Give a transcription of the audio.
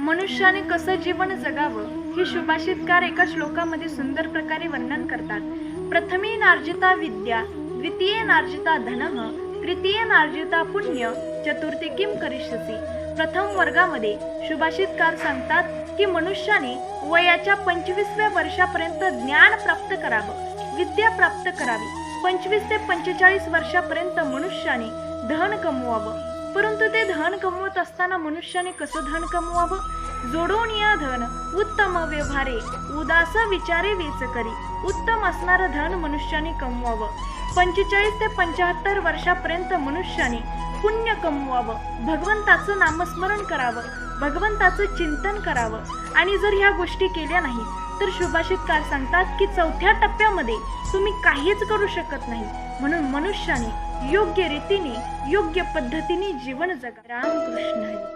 मनुष्याने कसं जीवन जगावं हे सुभाषितकार एका श्लोकामध्ये सुंदर प्रकारे वर्णन करतात. प्रथमी नार्जिता विद्या द्वितीय नार्जिता धनः तृतीय नार्जिता पुण्य चतुर्थी किम करिष्यसी. प्रथम वर्गामध्ये सुभाषितकार सांगतात की मनुष्याने वयाच्या पंचवीसव्या वर्षापर्यंत ज्ञान प्राप्त करावं विद्या प्राप्त करावी. पंचवीस ते पंचेचाळीस वर्षापर्यंत मनुष्याने धन कमवावं. परंतु ते धन कमवत असताना मनुष्याने कसं धन कमवावं? जोडून या धन उत्तम व्यवहारे उदास विचारे वेच करी. उत्तम असणारं धन मनुष्याने कमवावं. पंचेचाळीस ते पंच्याहत्तर वर्षापर्यंत मनुष्याने पुण्य कमवावं. भगवंताचं नामस्मरण करावं. भगवंताचं चिंतन करावं. आणि जर ह्या गोष्टी केल्या नाहीत तर सुभाषितकार सांगतात की चौथ्या टप्प्यामध्ये तुम्ही काहीच करू शकत नाही. म्हणून मनुष्याने योग्य रीतीने योग्य पद्धतीने जीवन जगा. रामकृष्ण